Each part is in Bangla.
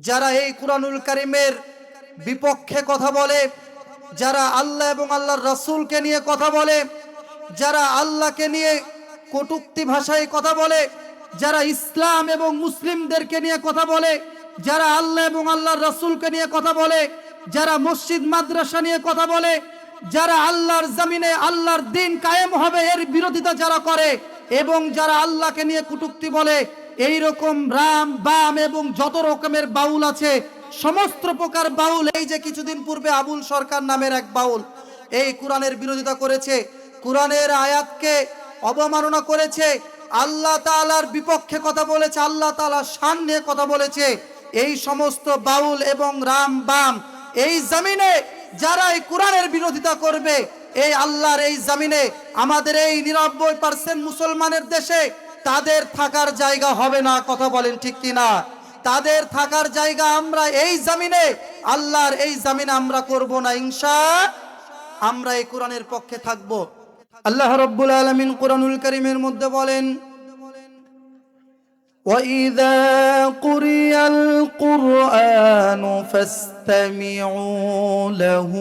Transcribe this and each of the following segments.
যারা এই কুরআনুল কারিমের বিপক্ষে কথা বলে, যারা আল্লাহ এবং আল্লাহর রসুলকে নিয়ে কথা বলে, যারা আল্লাহকে নিয়ে কটুক্তি ভাষায় কথা বলে, যারা ইসলাম এবং মুসলিমদেরকে নিয়ে কথা বলে, যারা আল্লাহ এবং আল্লাহর রসুলকে নিয়ে কথা বলে, যারা মসজিদ, মাদ্রাসা নিয়ে কথা বলে, যারা আল্লাহর জমিনে আল্লাহর দিন কায়েম হবে এর বিরোধিতা যারা করে এবং যারা আল্লাহকে নিয়ে কুটুক্তি বলে এই রকম রাম, বাম এবং যত রকমের বাউল আছে, সমস্ত প্রকার বাউল, এই যে কিছুদিন পূর্বে আবুল সরকার নামের এক বাউল, এই কোরআনের বিরোধিতা করেছে, কোরআনের আয়াতকে অবমাননা করেছে, আল্লাহ তাআলার বিপক্ষে কথা বলেছে, আল্লাহ তাআলা শান নিয়ে কথা বলেছে, এই সমস্ত বাউল এবং রাম, বাম, এই জমিনে যারা এই কোরআনের বিরোধিতা করবে, এই আল্লাহর এই জমিনে আমাদের এই নিরানব্বই পার্সেন্ট মুসলমানের দেশে তাদের থাকার জায়গা হবে না কথা বলেন ঠিক কিনা তাদের থাকার জায়গা আমরা এই জমিনে আল্লাহর এই জমিনে আমরা করব না ইনশা আমরা এই কোরআনের পক্ষে থাকব আল্লাহ রব্বুল আলমিন কোরআনুল করিমের মধ্যে বলেন وإذا قرئ القرآن فاستمعوا له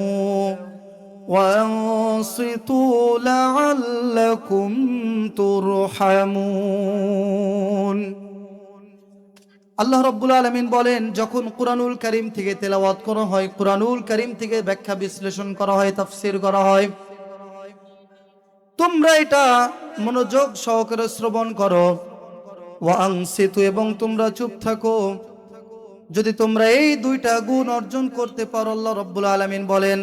وأنصتوا لعلكم ترحمون আল্লাহ রব্বুল আলমিন বলেন যখন কোরআনুল করিম থেকে তেলাওয়াত করা হয় কোরআনুল করিম থেকে ব্যাখ্যা বিশ্লেষণ করা হয় তাফসির করা হয় তোমরা এটা মনোযোগ সহকারে শ্রবণ করো ওয়াংসিতু এবং তোমরা চুপ থাকো যদি তোমরা এই দুইটা গুণ অর্জন করতে পারো আল্লাহ রব্বুল আলামিন বলেন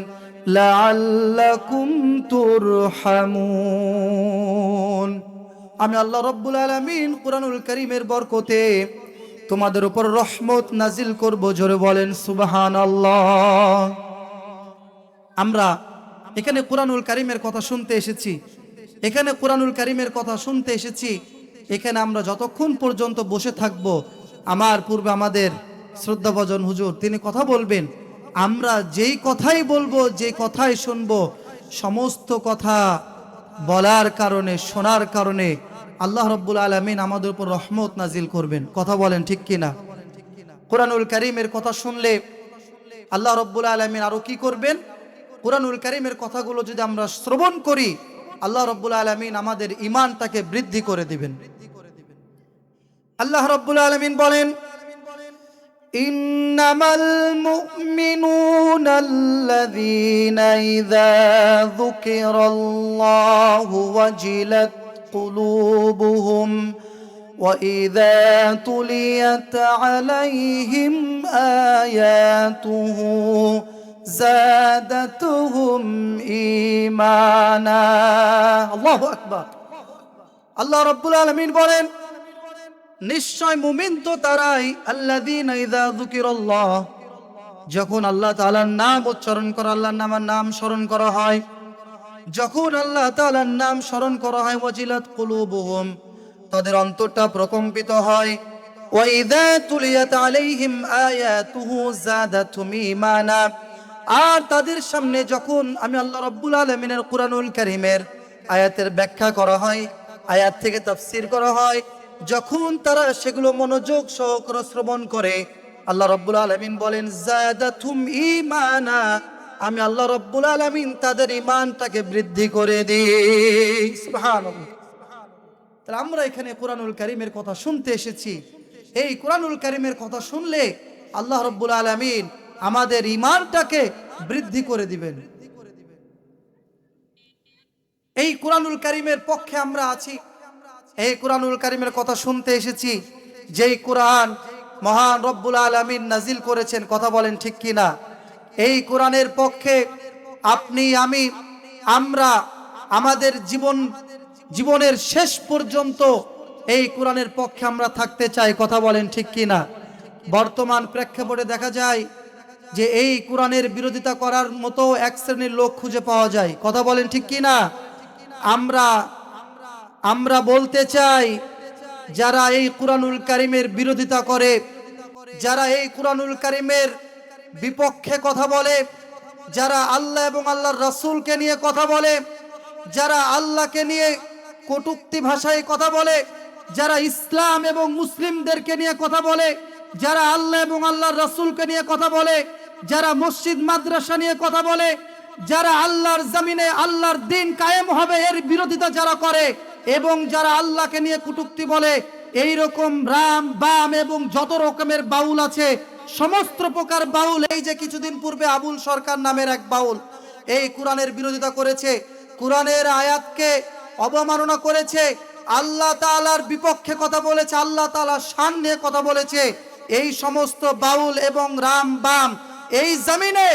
লাআল্লাকুম তুরহামুন। আমি আল্লাহ রব্বুল আলামিন কোরআনুল কারীমের বরকতে তোমাদের উপর রহমত নাজিল করব, জোরে বলেন সুবহানাল্লাহ। আমরা এখানে কোরআনুল কারিমের কথা শুনতে এসেছি, এখানে কোরআনুল কারিমের কথা শুনতে এসেছি, এখানে আমরা যতক্ষণ পর্যন্ত বসে থাকব, আমার পূর্বে আমাদের শ্রদ্ধাভজন হুজুর, তিনি কথা বলবেন। আমরা যেই কথাই বলব, যে কথাই শুনব, সমস্ত কথা বলার কারণে, শোনার কারণে আল্লাহ রব্বুল আলমিন আমাদের উপর রহমত নাজিল করবেন। কথা বলেন ঠিক কিনা? কোরআনুল কারিমের কথা শুনলে আল্লাহ রব্বুল আলমিন আরও কি করবেন? কোরআনুল কারিমের কথাগুলো যদি আমরা শ্রবণ করি, আল্লাহ রব্বুল আলমিন আমাদের ইমানটাকে বৃদ্ধি করে দিবেন। আল্লাহ রব্বুল আলমিন বলেন إنما المؤمنون الذين إذا ذكر الله وجلت قلوبهم وإذا تليت عليهم آياته زادتهم إيمانا الله أكبر আল্লাহ রব্বুল আলমিন বলেন নিশ্চয় মুমিন তো তারাই। যুকিরাল্লাহ। যখন আল্লাহ তালার নাম উচ্চারণ করা, আল্লাহর নামার নাম স্মরণ করা হয়, যখন আল্লাহ তাআলার নাম স্মরণ করা হয়, ওয়াজিলাত কুলুবুহুম, তাদের অন্তরটা প্রকম্পিত হয়। ওয়াইদা তুলিয়াত আলাইহিম আয়াতুহু জাদাতুহুম ঈমানা। আর তাদের সামনে যখন আমি আল্লাহ রাব্বুল আলামিনের কুরানুল কারীমের আয়াতের ব্যাখ্যা করা হয়, আয়াত থেকে তাফসীর করা হয় যখন তারা সেগুলো মনোযোগ সহকারে শ্রবণ করে, আল্লাহ রব্বুল আলমিন বলেন জাদাতুম ইমানা আমি আল্লাহ রব্বুল আলমিন তাদের ইমানটাকে বৃদ্ধি করে দিই। আমরা এখানে কোরআনুল কারিমের কথা শুনতে এসেছি। এই কোরআনুল কারিমের কথা শুনলে আল্লাহ রব্বুল আলমিন আমাদের ইমানটাকে বৃদ্ধি করে দিবেন। এই কোরআনুল কারিমের পক্ষে আমরা আছি। এই কোরআনুল কারিমের কথা শুনতে এসেছি। যেই কোরআন মহান রব্বুল আলমিন নাজিল করেছেন, কথা বলেন ঠিক কিনা? এই কোরআনের পক্ষে আপনি, আমি, আমরা, আমাদের জীবন, জীবনের শেষ পর্যন্ত এই কোরআনের পক্ষে আমরা থাকতে চাই, কথা বলেন ঠিক কিনা? বর্তমান প্রেক্ষাপটে দেখা যায় যে এই কোরআনের বিরোধিতা করার মতো এক শ্রেণির লোক খুঁজে পাওয়া যায়, কথা বলেন ঠিক কিনা? আমরা আমরা বলতে চাই, যারা এই কোরআনুল কারিমের বিরোধিতা করে, যারা এই কোরআনুল কারিমের বিপক্ষে কথা বলে, যারা আল্লাহ এবং আল্লাহর রসুলকে নিয়ে কথা বলে, যারা আল্লাহকে নিয়ে কটুক্তি ভাষায় কথা বলে, যারা ইসলাম এবং মুসলিমদেরকে নিয়ে কথা বলে, যারা আল্লাহ এবং আল্লাহর রসুলকে নিয়ে কথা বলে, যারা মসজিদ, মাদ্রাসা নিয়ে কথা বলে, যারা আল্লাহর জমিনে আল্লাহর দিন কায়েম হবে এর বিরোধিতা যারা করে এবং যারা আল্লাহকে নিয়ে কুটুক্তি বলে এই রকম রাম, বাম এবং যত রকমের বাউল আছে, সমস্ত প্রকার বাউল, এই যে কিছুদিন পূর্বে আবুল সরকার নামের এক বাউল, এই কোরআনের বিরোধিতা করেছে, কোরআনের আয়াতকে অবমাননা করেছে, আল্লাহ তাআলার বিপক্ষে কথা বলেছে, আল্লাহ তাআলার শান নিয়ে কথা বলেছে, এই সমস্ত বাউল এবং রাম, বাম, এই জমিনে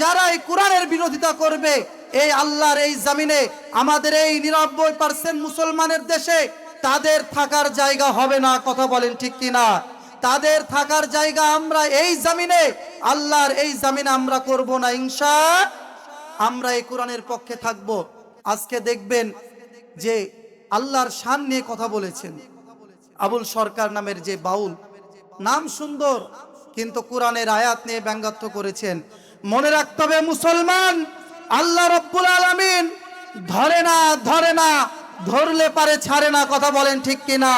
যারা এই কোরআনের বিরোধিতা করবে এই আল্লাহর এই জমিনে আমাদের এই নিরানব্বই পার্সেন্ট মুসলমানের দেশে তাদের থাকার জায়গা হবে না, কথা বলেন ঠিক কিনা? তাদের থাকার জায়গা আমরা এই জমিনে, আল্লাহর এই জমিনে আমরা করব না, ইনশা, আমরা এই কোরআনের পক্ষে থাকব। আজকে দেখবেন যে আল্লাহর শান নিয়ে কথা বলেছেন। আবুল সরকার নামের যে বাউল, নাম সুন্দর, কিন্তু কোরআনের আয়াত নিয়ে ব্যঙ্গাত্ব করেছেন। মনে রাখতে হবে মুসলমান আল্লাহ রব্বুল আলামিন ধরে না ধরে না, ধরলে পারে ছাড়ে না কথা বলেন ঠিক কিনা?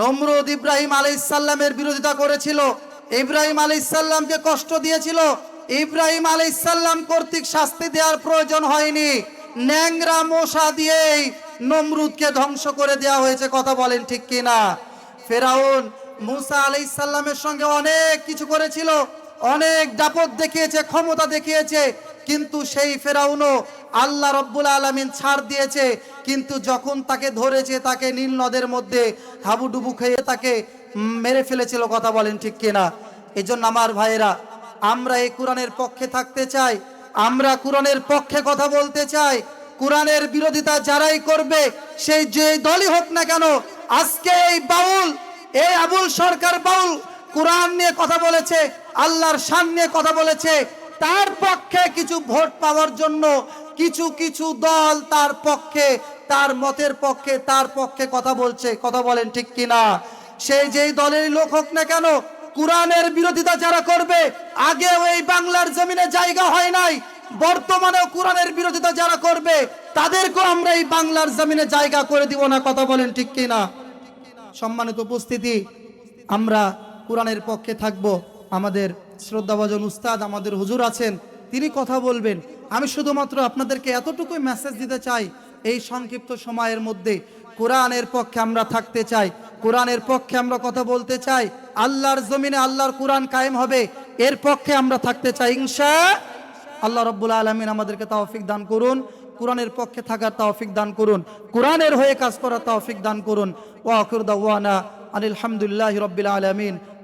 নমরুদ ইব্রাহিম আলাইসাল্লামের বিরোধিতা করেছিল, ইব্রাহিম আলাইসাল্লামকে কষ্ট দিয়েছিল, ইব্রাহিম আলাইসাল্লাম কর্তৃক শাস্তি দেওয়ার প্রয়োজন হয়নি। ন্যাংরা মশা দিয়েই নমরুদকে ধ্বংস করে দেওয়া হয়েছে, কথা বলেন ঠিক কিনা? ফেরাউন মুসা আলাইসাল্লামের সঙ্গে অনেক কিছু করেছিল, অনেক দাপট দেখিয়েছে, ক্ষমতা দেখিয়েছে কিন্তু সেই ফেরাউনও আল্লাহ রব্বুল আলমিন ছাড় দিয়েছে। কিন্তু যখন তাকে ধরেছে, তাকে নীল নদের মধ্যে হাবুডুবু খেয়ে তাকে মেরে ফেলেছিল, কথা বলেন ঠিক কিনা? এই জন্য আমার ভাইয়েরা, আমরা এই কোরআনের পক্ষে থাকতে চাই, আমরা কোরআনের পক্ষে কথা বলতে চাই। কোরআনের বিরোধিতা যারাই করবে, সেই যে দলই হোক না কেন, আজকে এই বাউল, এই আবুল সরকার বাউল কোরআন নিয়ে কথা বলেছে, আল্লাহর শান নিয়ে কথা বলেছে তার পক্ষে কিছু ভোট পাওয়ার জন্য কিছু কিছু দল তার পক্ষে, তার মতের পক্ষে, তার পক্ষে কথা বলছে। কথা বলেন ঠিক কিনা? সেই যেই দলের লোক হোক না কেন, কোরআনের বিরোধিতা যারা করবে, আগেও এই বাংলার জমিনে জায়গা হয় নাই, বর্তমানেও কোরআনের বিরোধিতা যারা করবে, তাদেরকেও আমরা এই বাংলার জমিনে জায়গা করে দিব না। কথা বলেন ঠিক কিনা? সম্মানিত উপস্থিতি, আমরা কোরআনের পক্ষে থাকব, আমাদের শ্রদ্ধাভাজন উস্তাদ আমাদের হুজুর আছেন, তিনি কথা বলবেন। আমি শুধুমাত্র আপনাদেরকে এতটুকুই মেসেজ দিতে চাই, এই সংক্ষিপ্ত সময়ের মধ্যে কোরআনের পক্ষে আমরা থাকতে চাই, কোরআনের পক্ষে আমরা কথা বলতে চাই, আল্লাহর জমিনে আল্লাহর কোরআন কায়েম হবে, এর পক্ষে আমরা থাকতে চাই ইনশা আল্লাহ রব্বুল আলমিন আমাদেরকে তাওফিক দান করুন, কোরআনের পক্ষে থাকার তাওফিক দান করুন, কোরআনের হয়ে কাজ করার তাওফিক দান করুন। ওয়া আখির দাওয়ানা আলহামদুলিল্লাহি রাব্বিল আলামিন।